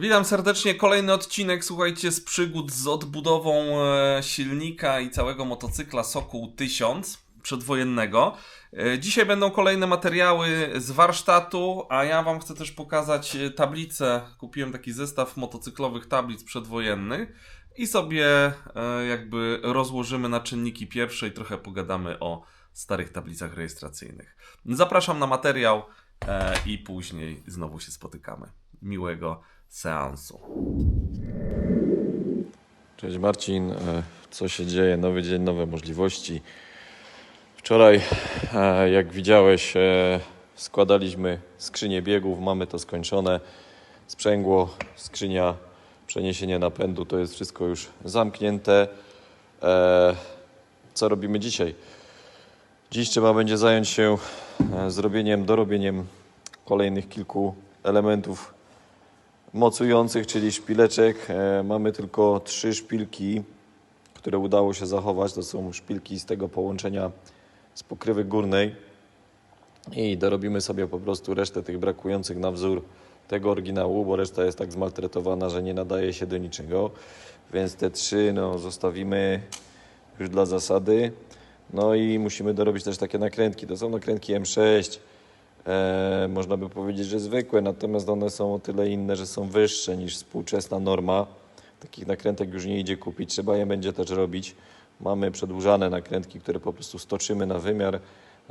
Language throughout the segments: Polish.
Witam serdecznie. Kolejny odcinek, słuchajcie, z przygód z odbudową e, silnika i całego motocykla Sokół 1000 przedwojennego. E, Dzisiaj będą kolejne materiały z warsztatu, a ja Wam chcę też pokazać e, tablicę. Kupiłem taki zestaw motocyklowych tablic przedwojennych i sobie jakby rozłożymy na czynniki pierwsze i trochę pogadamy o starych tablicach rejestracyjnych. Zapraszam na materiał i później znowu się spotykamy. Miłego seansu. Cześć Marcin, E, co się dzieje? Nowy dzień, nowe możliwości. Wczoraj, e, jak widziałeś, e, składaliśmy skrzynię biegów, mamy to skończone. Sprzęgło, skrzynia, przeniesienie napędu, to jest wszystko już zamknięte. Co robimy dzisiaj? Dziś trzeba będzie zająć się zrobieniem, dorobieniem kolejnych kilku elementów mocujących, czyli szpileczek. E, Mamy tylko trzy szpilki, które udało się zachować. To są szpilki z tego połączenia z pokrywy górnej. I dorobimy sobie po prostu resztę tych brakujących na wzór tego oryginału, bo reszta jest tak zmaltretowana, że nie nadaje się do niczego. Więc te trzy no, zostawimy już dla zasady. No i musimy dorobić też takie nakrętki. To są nakrętki M6. E, można by powiedzieć, że zwykłe, natomiast one są o tyle inne, że są wyższe niż współczesna norma. Takich nakrętek już nie idzie kupić, trzeba je będzie też robić. Mamy przedłużane nakrętki, które po prostu stoczymy na wymiar,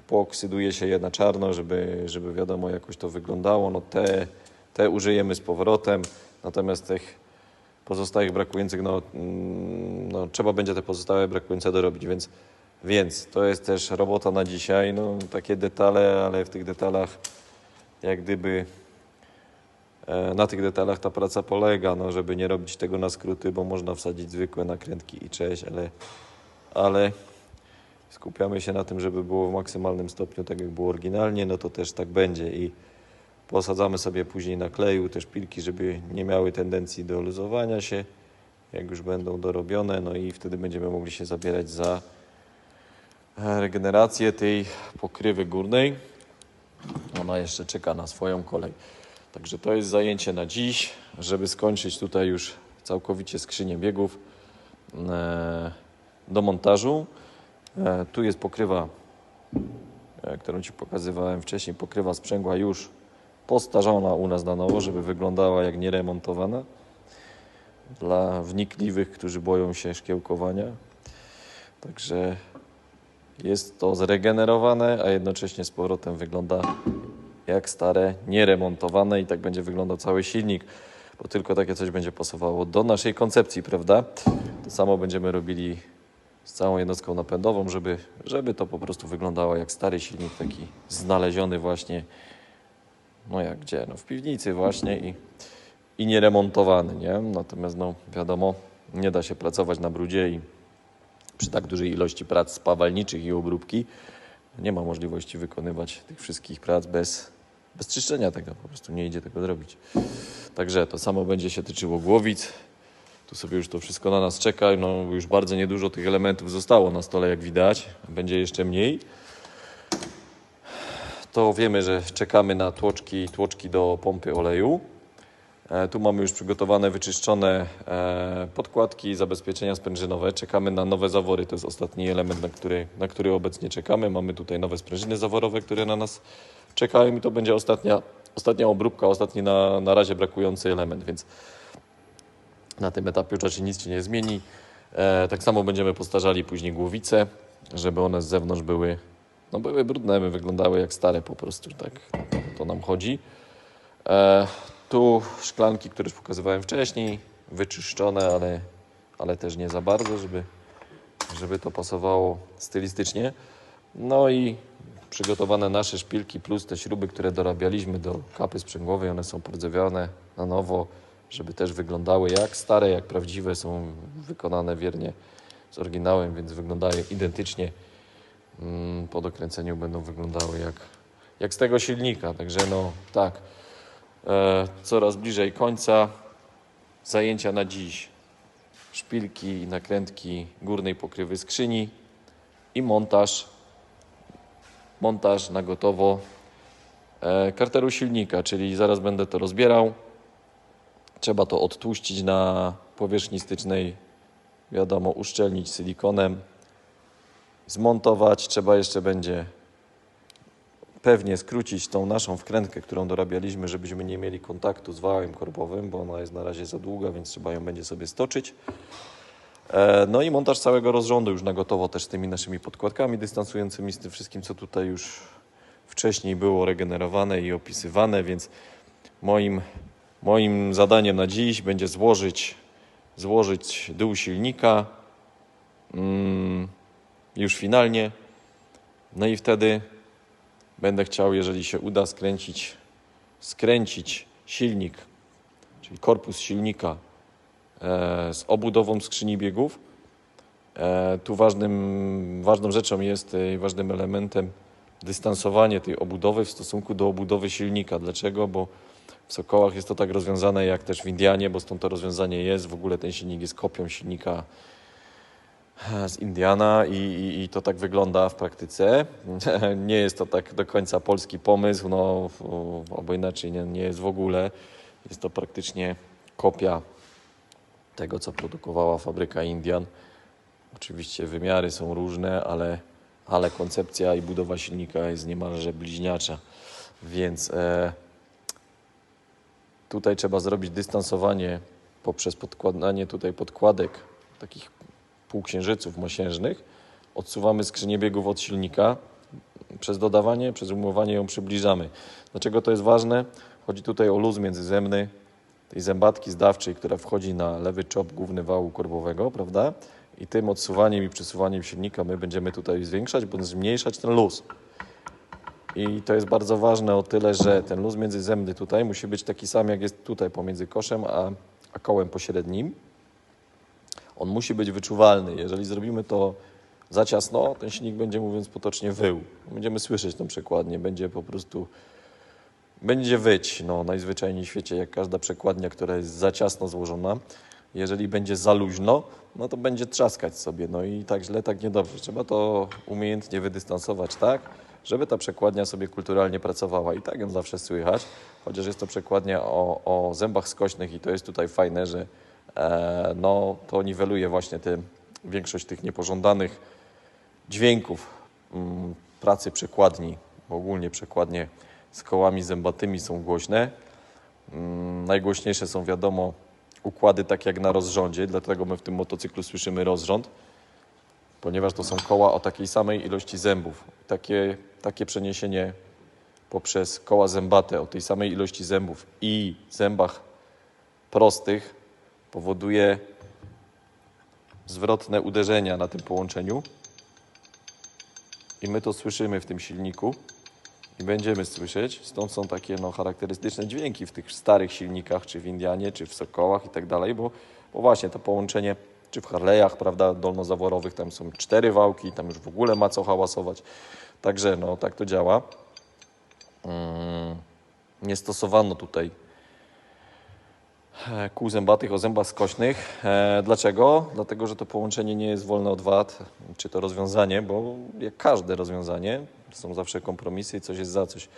pooksyduje się je na czarno, żeby, żeby wiadomo jakoś to wyglądało. No te, te użyjemy z powrotem, natomiast tych pozostałych brakujących, no, mm, no trzeba będzie te pozostałe brakujące dorobić, więc więc to jest też robota na dzisiaj. No, takie detale, ale w tych detalach jak gdyby e, na tych detalach ta praca polega, no, żeby nie robić tego na skróty, bo można wsadzić zwykłe nakrętki i cześć, ale, ale skupiamy się na tym, żeby było w maksymalnym stopniu tak jak było oryginalnie, no to też tak będzie i posadzamy sobie później na kleju te szpilki, żeby nie miały tendencji do luzowania się, jak już będą dorobione, no i wtedy będziemy mogli się zabierać za regenerację tej pokrywy górnej. Ona jeszcze czeka na swoją kolej. Także to jest zajęcie na dziś, żeby skończyć tutaj już całkowicie skrzynię biegów e, do montażu. E, Tu jest pokrywa, e, którą Ci pokazywałem wcześniej, pokrywa sprzęgła już postarzona u nas na nowo, żeby wyglądała jak nieremontowana. Dla wnikliwych, którzy boją się szkiełkowania. Także jest to zregenerowane, a jednocześnie z powrotem wygląda jak stare, nieremontowane i tak będzie wyglądał cały silnik, bo tylko takie coś będzie pasowało do naszej koncepcji, prawda? To samo będziemy robili z całą jednostką napędową, żeby, żeby to po prostu wyglądało jak stary silnik, taki znaleziony właśnie, no jak gdzie, no w piwnicy właśnie i, i nieremontowany, nie? Natomiast no wiadomo, nie da się pracować na brudzie i przy tak dużej ilości prac spawalniczych i obróbki nie ma możliwości wykonywać tych wszystkich prac bez, bez czyszczenia tego. Po prostu nie idzie tego zrobić. Także to samo będzie się tyczyło głowic. Tu sobie już to wszystko na nas czeka. No, już bardzo niedużo tych elementów zostało na stole, jak widać. Będzie jeszcze mniej. To wiemy, że czekamy na tłoczki, tłoczki do pompy oleju. E, Tu mamy już przygotowane, wyczyszczone e, podkładki, zabezpieczenia sprężynowe. Czekamy na nowe zawory. To jest ostatni element, na który, na który obecnie czekamy. Mamy tutaj nowe sprężyny zaworowe, które na nas czekają i to będzie ostatnia, ostatnia obróbka, ostatni na, na razie brakujący element, więc na tym etapie już raczej nic się nie zmieni. E, tak samo będziemy postarzali później głowice, żeby one z zewnątrz były, no były brudne, by wyglądały jak stare po prostu, tak to, to nam chodzi. Tu szklanki, które już pokazywałem wcześniej, wyczyszczone, ale, ale też nie za bardzo, żeby, żeby to pasowało stylistycznie. No i przygotowane nasze szpilki plus te śruby, które dorabialiśmy do kapy sprzęgłowej, one są pordzewione na nowo, żeby też wyglądały jak stare, jak prawdziwe, są wykonane wiernie z oryginałem, więc wyglądają identycznie. Mm, Po dokręceniu będą wyglądały jak, jak z tego silnika, także no tak coraz bliżej końca. Zajęcia na dziś. Szpilki i nakrętki górnej pokrywy skrzyni i montaż. Montaż na gotowo e, karteru silnika, czyli zaraz będę to rozbierał. Trzeba to odtłuścić na powierzchni stycznej, wiadomo, uszczelnić silikonem, zmontować. Trzeba jeszcze będzie pewnie skrócić tą naszą wkrętkę, którą dorabialiśmy, żebyśmy nie mieli kontaktu z wałem korbowym, bo ona jest na razie za długa, więc trzeba ją będzie sobie stoczyć. E, No i montaż całego rozrządu już na gotowo też z tymi naszymi podkładkami dystansującymi, z tym wszystkim, co tutaj już wcześniej było regenerowane i opisywane, więc moim, moim zadaniem na dziś będzie złożyć, złożyć dół silnika mm, już finalnie. No i wtedy będę chciał, jeżeli się uda, skręcić, skręcić silnik, czyli korpus silnika e, z obudową skrzyni biegów. E, tu ważnym, ważną rzeczą jest e, ważnym elementem dystansowanie tej obudowy w stosunku do obudowy silnika. Dlaczego? Bo w Sokołach jest to tak rozwiązane jak też w Indianie, bo stąd to rozwiązanie jest. W ogóle ten silnik jest kopią silnika z Indiana i, i, i to tak wygląda w praktyce. Nie jest to tak do końca polski pomysł, no, albo inaczej nie, nie jest w ogóle. Jest to praktycznie kopia tego, co produkowała fabryka Indian. Oczywiście wymiary są różne, ale, ale koncepcja i budowa silnika jest niemalże bliźniacza. Więc e, tutaj trzeba zrobić dystansowanie poprzez podkładanie tutaj podkładek takich półksiężyców mosiężnych. Odsuwamy skrzynię biegów od silnika. Przez dodawanie, przez umowanie ją przybliżamy. Dlaczego to jest ważne? Chodzi tutaj o luz międzyzemny tej zębatki zdawczej, która wchodzi na lewy czop główny wału korbowego, prawda? I tym odsuwaniem i przesuwaniem silnika my będziemy tutaj zwiększać bądź zmniejszać ten luz. I to jest bardzo ważne o tyle, że ten luz międzyzemny tutaj musi być taki sam, jak jest tutaj pomiędzy koszem a, a kołem pośrednim. On musi być wyczuwalny. Jeżeli zrobimy to za ciasno, ten silnik będzie, mówiąc potocznie, wył. Będziemy słyszeć tą przekładnię, będzie po prostu będzie wyć, no najzwyczajniej w świecie, jak każda przekładnia, która jest za ciasno złożona. Jeżeli będzie za luźno, no to będzie trzaskać sobie. No i tak źle, tak niedobrze. Trzeba to umiejętnie wydystansować tak, żeby ta przekładnia sobie kulturalnie pracowała. I tak ją zawsze słychać, chociaż jest to przekładnia o, o zębach skośnych i to jest tutaj fajne, że no, to niweluje właśnie te, większość tych niepożądanych dźwięków mm, pracy przekładni, ogólnie przekładnie z kołami zębatymi są głośne. Mm, Najgłośniejsze są wiadomo układy takie jak na rozrządzie, dlatego my w tym motocyklu słyszymy rozrząd, ponieważ to są koła o takiej samej ilości zębów. Takie, takie przeniesienie poprzez koła zębate o tej samej ilości zębów i zębach prostych powoduje zwrotne uderzenia na tym połączeniu. I my to słyszymy w tym silniku i będziemy słyszeć. Stąd są takie no, charakterystyczne dźwięki w tych starych silnikach, czy w Indianie, czy w Sokołach i tak dalej, bo, bo właśnie to połączenie, czy w Harley'ach, prawda, dolnozaworowych, tam są cztery wałki, tam już w ogóle ma co hałasować. Także no, tak to działa. Mm, nie stosowano tutaj kół zębatych o zębach skośnych. E, dlaczego? Dlatego, że to połączenie nie jest wolne od wad, czy to rozwiązanie, bo jak każde rozwiązanie, są zawsze kompromisy i coś jest za coś.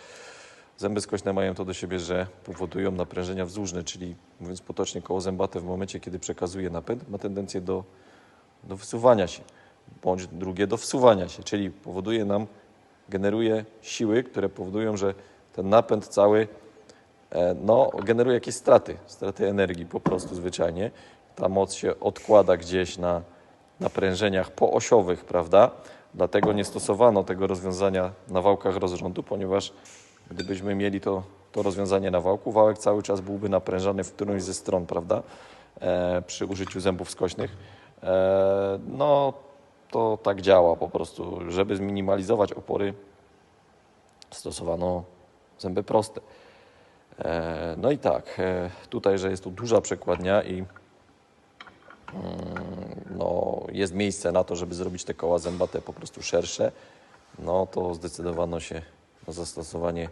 Zęby skośne mają to do siebie, że powodują naprężenia wzdłużne, czyli mówiąc potocznie, koło zębate w momencie, kiedy przekazuje napęd, ma tendencję do, do wysuwania się, bądź drugie do wsuwania się, czyli powoduje nam, generuje siły, które powodują, że ten napęd cały e, no, generuje jakieś straty, straty energii po prostu zwyczajnie. Ta moc się odkłada gdzieś na naprężeniach poosiowych, prawda? Dlatego nie stosowano tego rozwiązania na wałkach rozrządu, ponieważ gdybyśmy mieli to, to rozwiązanie na wałku, wałek cały czas byłby naprężany w którąś ze stron, prawda? E, przy użyciu zębów skośnych. E, no, to tak działa po prostu. Żeby zminimalizować opory, stosowano zęby proste. E, No i tak, e, tutaj, że jest tu duża przekładnia i mm, no, jest miejsce na to, żeby zrobić te koła zębate po prostu szersze, no to zdecydowano się na zastosowanie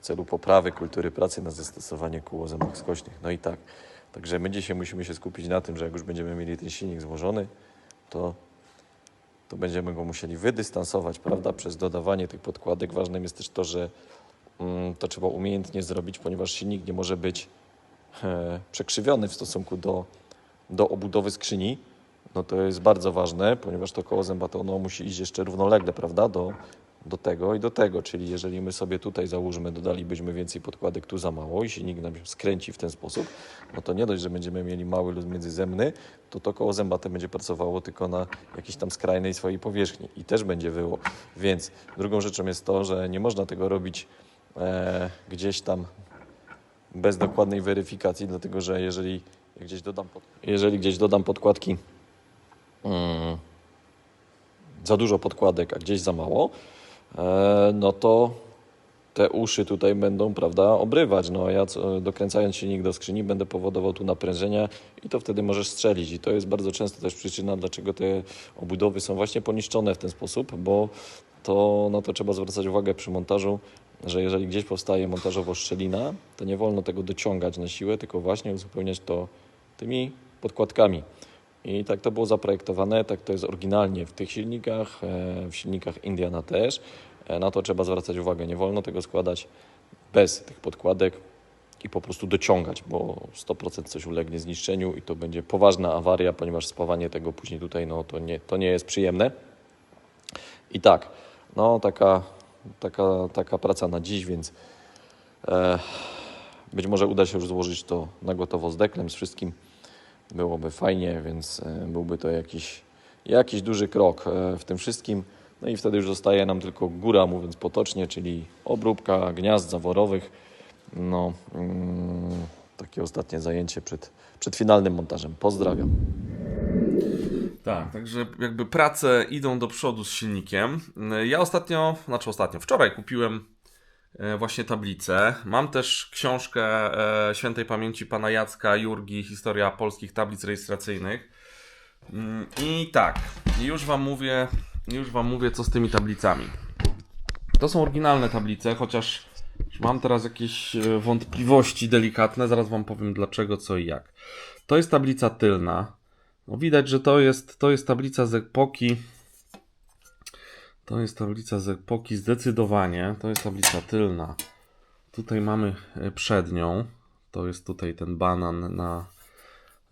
w celu poprawy kultury pracy, na zastosowanie kół o zębach skośnych. No i tak, także my dzisiaj musimy się skupić na tym, że jak już będziemy mieli ten silnik złożony, to to będziemy go musieli wydystansować, prawda, przez dodawanie tych podkładek. Ważnym jest też to, że to trzeba umiejętnie zrobić, ponieważ silnik nie może być przekrzywiony w stosunku do, do obudowy skrzyni, no to jest bardzo ważne, ponieważ to koło zęba to ono musi iść jeszcze równolegle, prawda, do, do tego i do tego, czyli jeżeli my sobie tutaj załóżmy, dodalibyśmy więcej podkładek tu za mało i silnik nam się skręci w ten sposób, no to nie dość, że będziemy mieli mały luz międzyzębny, to to koło zębate będzie pracowało tylko na jakiejś tam skrajnej swojej powierzchni i też będzie wyło. Więc drugą rzeczą jest to, że nie można tego robić e, gdzieś tam bez dokładnej weryfikacji, dlatego że jeżeli gdzieś dodam, pod, jeżeli gdzieś dodam podkładki mm, za dużo podkładek, a gdzieś za mało, e, no to te uszy tutaj będą, prawda, obrywać. No ja dokręcając silnik do skrzyni będę powodował tu naprężenia i to wtedy możesz strzelić. I to jest bardzo często też przyczyna, dlaczego te obudowy są właśnie poniszczone w ten sposób, bo to na to trzeba zwracać uwagę przy montażu, że jeżeli gdzieś powstaje montażowo szczelina, to nie wolno tego dociągać na siłę, tylko właśnie uzupełniać to tymi podkładkami. I tak to było zaprojektowane, tak to jest oryginalnie w tych silnikach, e, w silnikach Indiana też. E, Na to trzeba zwracać uwagę. Nie wolno tego składać bez tych podkładek i po prostu dociągać, bo 100% coś ulegnie zniszczeniu i to będzie poważna awaria, ponieważ spawanie tego później tutaj, no to nie, to nie jest przyjemne. I tak, no taka, taka, taka praca na dziś, więc e, być może uda się już złożyć to na gotowo z deklem, z wszystkim. Byłoby fajnie, więc e, byłby to jakiś, jakiś duży krok e, w tym wszystkim. No i wtedy już zostaje nam tylko góra, mówiąc potocznie, czyli obróbka gniazd zaworowych. No, mm, takie ostatnie zajęcie przed, przed finalnym montażem. Pozdrawiam. Tak, także jakby prace idą do przodu z silnikiem. Ja ostatnio, znaczy ostatnio, wczoraj kupiłem e, właśnie tablicę. Mam też książkę e, świętej pamięci pana Jacka Jurgi, Historia polskich tablic rejestracyjnych. Mm, I tak, już wam mówię, już wam mówię, co z tymi tablicami. To są oryginalne tablice, chociaż mam teraz jakieś e, wątpliwości delikatne. Zaraz wam powiem dlaczego, co i jak. To jest tablica tylna. No widać, że to jest, to jest tablica z epoki. To jest tablica z epoki zdecydowanie. To jest tablica tylna. Tutaj mamy e, przednią. To jest tutaj ten banan na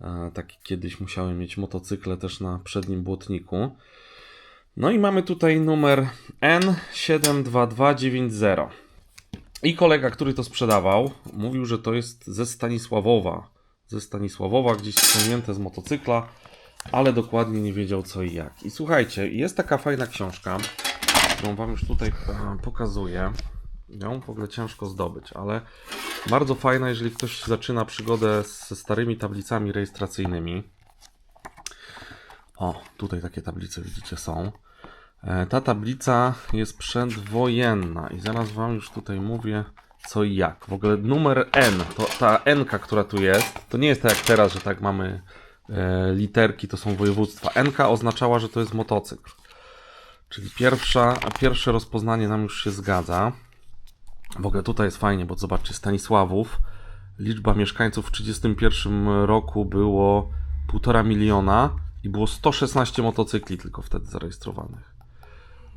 e, taki kiedyś musiałem mieć motocykle też na przednim błotniku. No i mamy tutaj numer N72290. I kolega, który to sprzedawał, mówił, że to jest ze Stanisławowa. Ze Stanisławowa, gdzieś ściągnięte z motocykla, ale dokładnie nie wiedział co i jak. I słuchajcie, jest taka fajna książka, którą Wam już tutaj pokazuję. Ją w ogóle ciężko zdobyć, ale bardzo fajna, jeżeli ktoś zaczyna przygodę ze starymi tablicami rejestracyjnymi. O, tutaj takie tablice widzicie są. E, Ta tablica jest przedwojenna i zaraz Wam już tutaj mówię co i jak. W ogóle numer N, to ta N, która tu jest, to nie jest tak jak teraz, że tak mamy literki, to są województwa. N oznaczała, że to jest motocykl. Czyli pierwsza, pierwsze rozpoznanie nam już się zgadza. W ogóle tutaj jest fajnie, bo zobaczcie, Stanisławów. Liczba mieszkańców w 1931 roku było 1,5 miliona i było 116 motocykli tylko wtedy zarejestrowanych.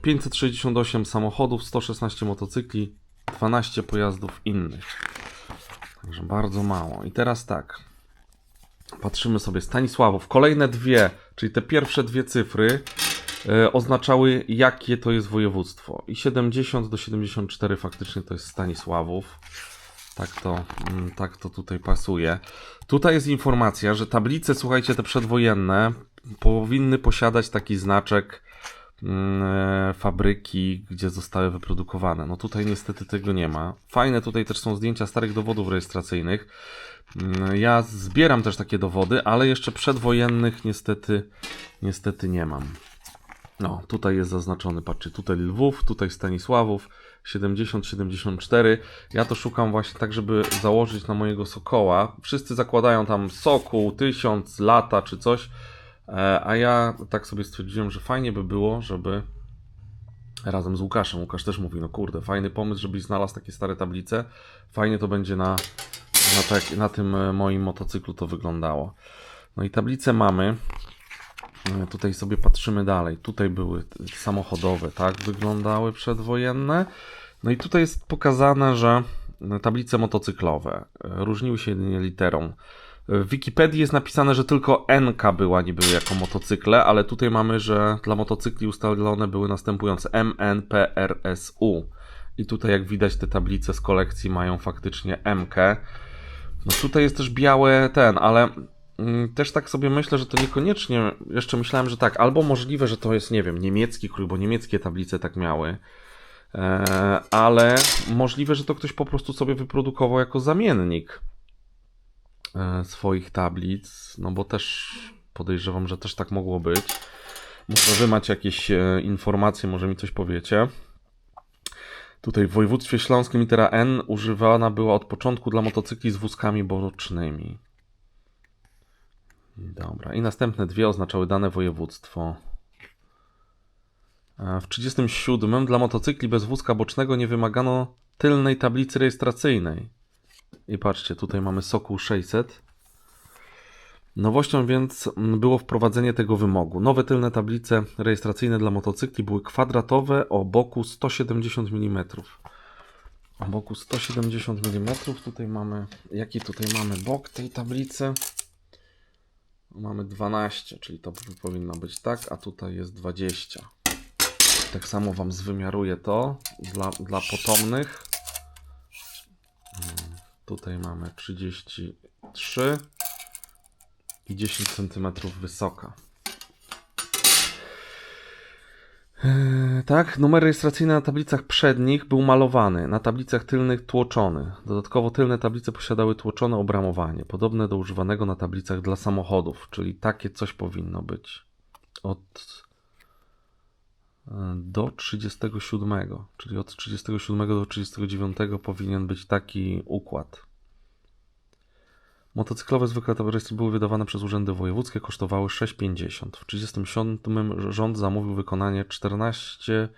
568 samochodów, 116 motocykli, 12 pojazdów innych. Także bardzo mało. I teraz tak. Patrzymy sobie Stanisławów. Kolejne dwie, czyli te pierwsze dwie cyfry e, oznaczały jakie to jest województwo. I 70 do 74 faktycznie to jest Stanisławów. Tak to, mm, tak to tutaj pasuje. Tutaj jest informacja, że tablice, słuchajcie, te przedwojenne powinny posiadać taki znaczek fabryki, gdzie zostały wyprodukowane. No tutaj niestety tego nie ma. Fajne tutaj też są zdjęcia starych dowodów rejestracyjnych. Mm, Ja zbieram też takie dowody, ale jeszcze przedwojennych niestety, niestety nie mam. No, tutaj jest zaznaczony, patrzcie, tutaj Lwów, tutaj Stanisławów, 70-74. Ja to szukam właśnie tak, żeby założyć na mojego Sokoła. Wszyscy zakładają tam Sokół, 1000, lata czy coś, e, a ja tak sobie stwierdziłem, że fajnie by było, żeby razem z Łukaszem, Łukasz też mówi, no kurde, fajny pomysł, żebyś znalazł takie stare tablice, fajnie to będzie na, na, tak, na tym e, moim motocyklu to wyglądało. No i tablicę mamy. E, Tutaj sobie patrzymy dalej. Tutaj były samochodowe, tak? Wyglądały przedwojenne. No i tutaj jest pokazane, że tablice motocyklowe. E, Różniły się jedynie literą. W Wikipedii jest napisane, że tylko NK była niby jako motocykle, ale tutaj mamy, że dla motocykli ustalone były następujące MNPRSU. I tutaj jak widać te tablice z kolekcji mają faktycznie MK. No tutaj jest też białe ten, ale mm, też tak sobie myślę, że to niekoniecznie, jeszcze myślałem, że tak, albo możliwe, że to jest, nie wiem, niemiecki krój, bo niemieckie tablice tak miały. E, ale możliwe, że to ktoś po prostu sobie wyprodukował jako zamiennik swoich tablic, no bo też podejrzewam, że też tak mogło być. Może wy macie jakieś e, informacje, może mi coś powiecie. Tutaj w województwie śląskim litera N używana była od początku dla motocykli z wózkami bocznymi. Dobra, i następne dwie oznaczały dane województwo. E, W 37 dla motocykli bez wózka bocznego nie wymagano tylnej tablicy rejestracyjnej. I patrzcie, tutaj mamy Sokół 600. Nowością więc było wprowadzenie tego wymogu. Nowe tylne tablice rejestracyjne dla motocykli były kwadratowe o boku 170 mm. O boku 170 mm. Tutaj mamy. Jaki tutaj mamy bok tej tablicy? Mamy 12, czyli to powinno być tak, a tutaj jest 20. Tak samo Wam zwymiaruję to dla, dla potomnych. Tutaj mamy 33 i 10 cm wysoka. Eee, Tak, numer rejestracyjny na tablicach przednich był malowany, na tablicach tylnych tłoczony. Dodatkowo tylne tablice posiadały tłoczone obramowanie, podobne do używanego na tablicach dla samochodów, czyli takie coś powinno być. Od do 37, czyli od 37 do 39 powinien być taki układ. Motocyklowe zwykle towarzystwa były wydawane przez urzędy wojewódzkie, kosztowały 6,50. W 37 rząd zamówił wykonanie 14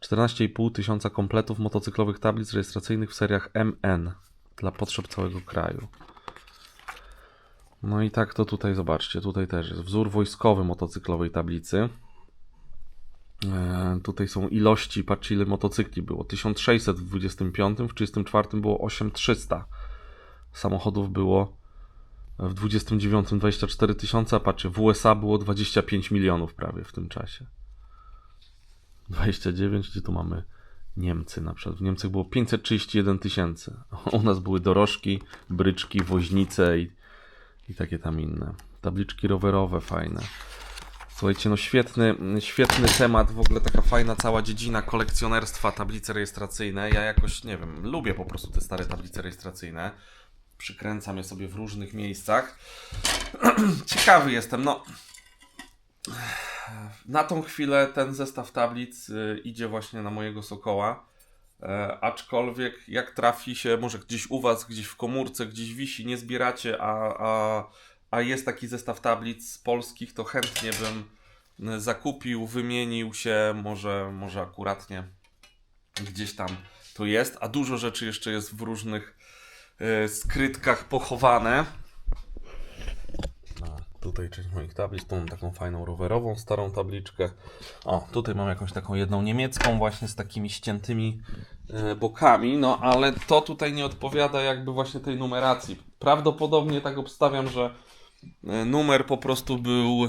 14,5 tysiąca kompletów motocyklowych tablic rejestracyjnych w seriach MN dla potrzeb całego kraju. No i tak to tutaj zobaczcie, tutaj też jest wzór wojskowy motocyklowej tablicy. E, tutaj są ilości, patrzcie ile motocykli było. 1600 w 25, w 34 było 8300 samochodów było w 29 24 tysiące, a patrzcie, w USA było 25 milionów prawie w tym czasie. 29, gdzie tu mamy Niemcy na przykład. W Niemczech było 531 tysięcy. U nas były dorożki, bryczki, woźnice i, i takie tam inne. Tabliczki rowerowe fajne. Słuchajcie, no świetny, świetny temat, w ogóle taka fajna cała dziedzina kolekcjonerstwa, tablice rejestracyjne. Ja jakoś, nie wiem, lubię po prostu te stare tablice rejestracyjne. Przykręcam je sobie w różnych miejscach. Ciekawy jestem, no. Na tą chwilę ten zestaw tablic y, idzie właśnie na mojego Sokoła. E, aczkolwiek jak trafi się, może gdzieś u Was, gdzieś w komórce, gdzieś wisi, nie zbieracie, a, a, a jest taki zestaw tablic polskich, to chętnie bym y, zakupił, wymienił się, może, może akuratnie gdzieś tam to jest, a dużo rzeczy jeszcze jest w różnych y, skrytkach pochowane. No, tutaj część moich tablic, tu mam taką fajną rowerową, starą tabliczkę. O, tutaj mam jakąś taką jedną niemiecką właśnie z takimi ściętymi e, bokami, no ale to tutaj nie odpowiada jakby właśnie tej numeracji. Prawdopodobnie tak obstawiam, że numer po prostu był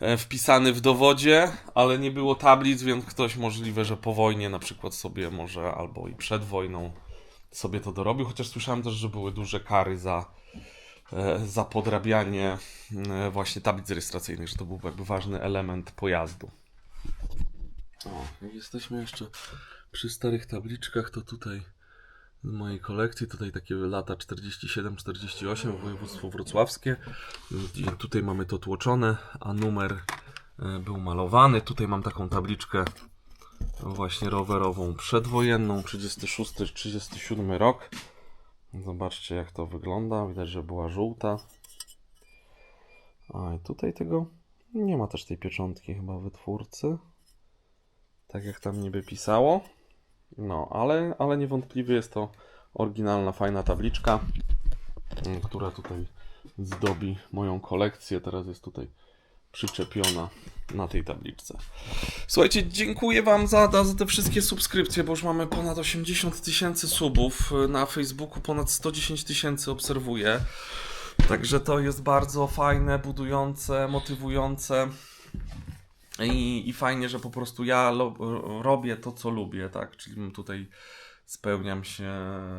e, wpisany w dowodzie, ale nie było tablic, więc ktoś możliwe, że po wojnie na przykład sobie może albo i przed wojną sobie to dorobił, chociaż słyszałem też, że były duże kary za e, za podrabianie e, właśnie tablic rejestracyjnych, że to był jakby ważny element pojazdu. O, jesteśmy jeszcze przy starych tabliczkach, to tutaj z mojej kolekcji, tutaj takie lata 47-48, województwo wrocławskie. I Tutaj mamy to tłoczone, a numer e, był malowany. Tutaj mam taką tabliczkę właśnie rowerową przedwojenną, 36-37 rok. Zobaczcie jak to wygląda. Widać, że była żółta. A i tutaj tego nie ma też tej pieczątki chyba wytwórcy. Tak jak tam niby pisało. No, ale, ale niewątpliwie jest to oryginalna, fajna tabliczka, mm, która tutaj zdobi moją kolekcję. Teraz jest tutaj przyczepiona na tej tabliczce. Słuchajcie, dziękuję Wam za, za te wszystkie subskrypcje, bo już mamy ponad 80 tysięcy subów. Na Facebooku ponad 110 tysięcy obserwuję. Także to jest bardzo fajne, budujące, motywujące. I, I fajnie, że po prostu ja lo, robię to, co lubię, tak? Czyli tutaj spełniam się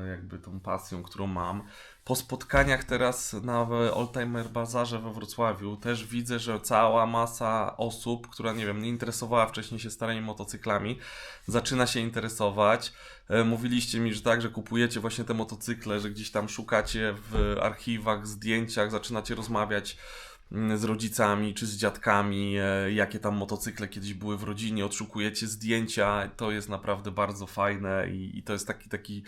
jakby tą pasją, którą mam. Po spotkaniach teraz na Oldtimer Bazarze we Wrocławiu też widzę, że cała masa osób, która nie wiem, nie interesowała wcześniej się starymi motocyklami, zaczyna się interesować. E, Mówiliście mi, że tak, że kupujecie właśnie te motocykle, że gdzieś tam szukacie w archiwach, zdjęciach, zaczynacie rozmawiać z rodzicami czy z dziadkami, e, jakie tam motocykle kiedyś były w rodzinie, odszukujecie zdjęcia, to jest naprawdę bardzo fajne i, i to jest taki, taki,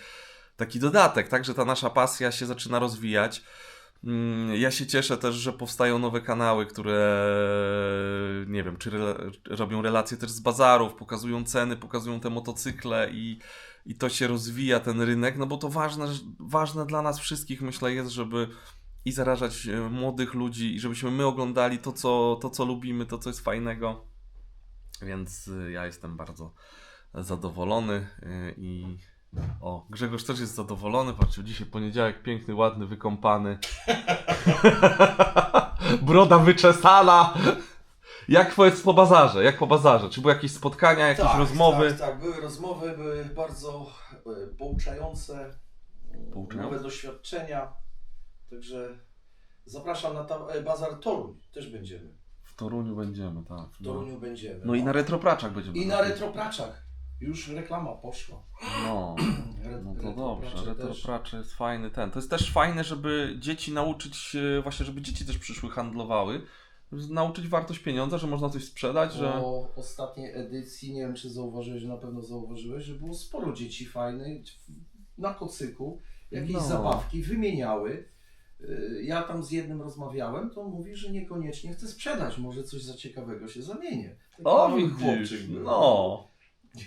taki dodatek, tak, że ta nasza pasja się zaczyna rozwijać. Mm, Ja się cieszę też, że powstają nowe kanały, które nie wiem, czy rela- robią relacje też z bazarów, pokazują ceny, pokazują te motocykle i, i to się rozwija ten rynek, no bo to ważne, ważne dla nas wszystkich myślę jest, żeby i zarażać e, młodych ludzi i żebyśmy my oglądali to co, to, co lubimy, to, co jest fajnego. Więc y, ja jestem bardzo zadowolony y, i o, Grzegorz też jest zadowolony. Patrzcie, dzisiaj poniedziałek, piękny, ładny, wykąpany. Broda wyczesana. Jak jest po bazarze? Jak po bazarze? Czy były jakieś spotkania, jakieś rozmowy? Tak, tak, były rozmowy, były bardzo e, pouczające, Pouczające? nowe doświadczenia. Także zapraszam na ta, e, bazar Toruń, też będziemy. W Toruniu będziemy, tak. W Toruniu będziemy. No i na retropraczach będziemy. I na retropraczach. Już reklama poszła. No, no to dobrze. retropracze jest fajny ten. To jest też fajne, żeby dzieci nauczyć się, właśnie żeby dzieci też przyszły, handlowały. Nauczyć wartość pieniądza, że można coś sprzedać, że... Po ostatniej edycji, nie wiem czy zauważyłeś, na pewno zauważyłeś, że było sporo dzieci fajnych na kocyku, jakieś No. zabawki wymieniały. Y, Ja tam z jednym rozmawiałem, to mówi, że niekoniecznie chce sprzedać, może coś za ciekawego się zamienię. Taki O, chłopczyk no.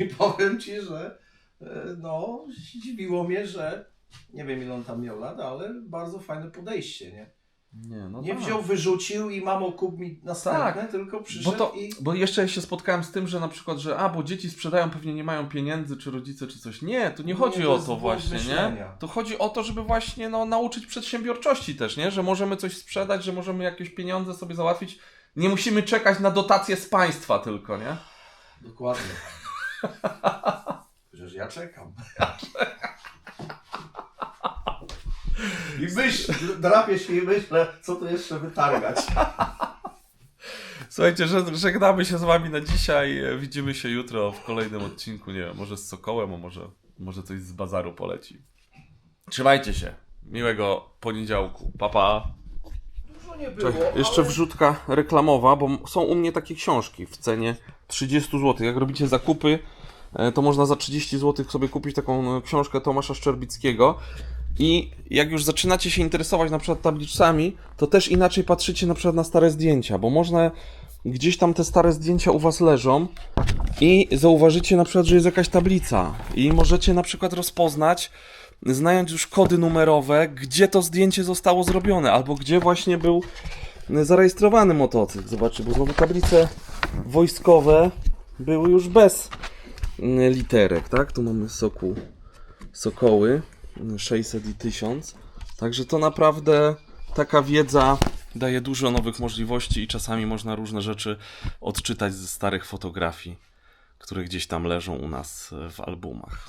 I powiem Ci, że e, no, zdziwiło mnie, że nie wiem ile on tam miał lat, ale bardzo fajne podejście, nie? Nie, no nie tak. wziął, wyrzucił i mamo kup mi następne, Tak, tylko Bo, przyszedł to, i... bo jeszcze się spotkałem z tym, że na przykład, że a, bo dzieci sprzedają, pewnie nie mają pieniędzy, czy rodzice, czy coś. Nie, tu nie Nie, chodzi to o to właśnie, nie? myślenia. Tu chodzi o to, żeby właśnie no, nauczyć przedsiębiorczości też, nie? Że możemy coś sprzedać, że możemy jakieś pieniądze sobie załatwić. Nie musimy czekać na dotacje z państwa tylko, nie? Dokładnie. Chociaż ja czekam. I myśl, drapię się i myślę, co tu jeszcze wytargać. Słuchajcie, że- żegnamy się z wami na dzisiaj. Widzimy się jutro w kolejnym odcinku. Nie wiem, może z Sokołem, a może, może coś z bazaru poleci. Trzymajcie się. Miłego poniedziałku. Pa, pa. Dużo nie było, Czekaj, jeszcze ale... wrzutka reklamowa, bo są u mnie takie książki w cenie 30 zł. Jak robicie zakupy, e, to można za 30 zł sobie kupić taką e, książkę Tomasza Szczerbickiego. I jak już zaczynacie się interesować na przykład tabliczkami, to też inaczej patrzycie na przykład na stare zdjęcia, bo można gdzieś tam te stare zdjęcia u was leżą i zauważycie na przykład, że jest jakaś tablica i możecie na przykład rozpoznać, znając już kody numerowe, gdzie to zdjęcie zostało zrobione, albo gdzie właśnie był zarejestrowany motocykl. Zobaczcie, bo znowu tablice wojskowe były już bez mm, literek, tak? Tu mamy soku, sokoły 600 i 1000. Także to naprawdę taka wiedza daje dużo nowych możliwości i czasami można różne rzeczy odczytać ze starych fotografii, które gdzieś tam leżą u nas w albumach.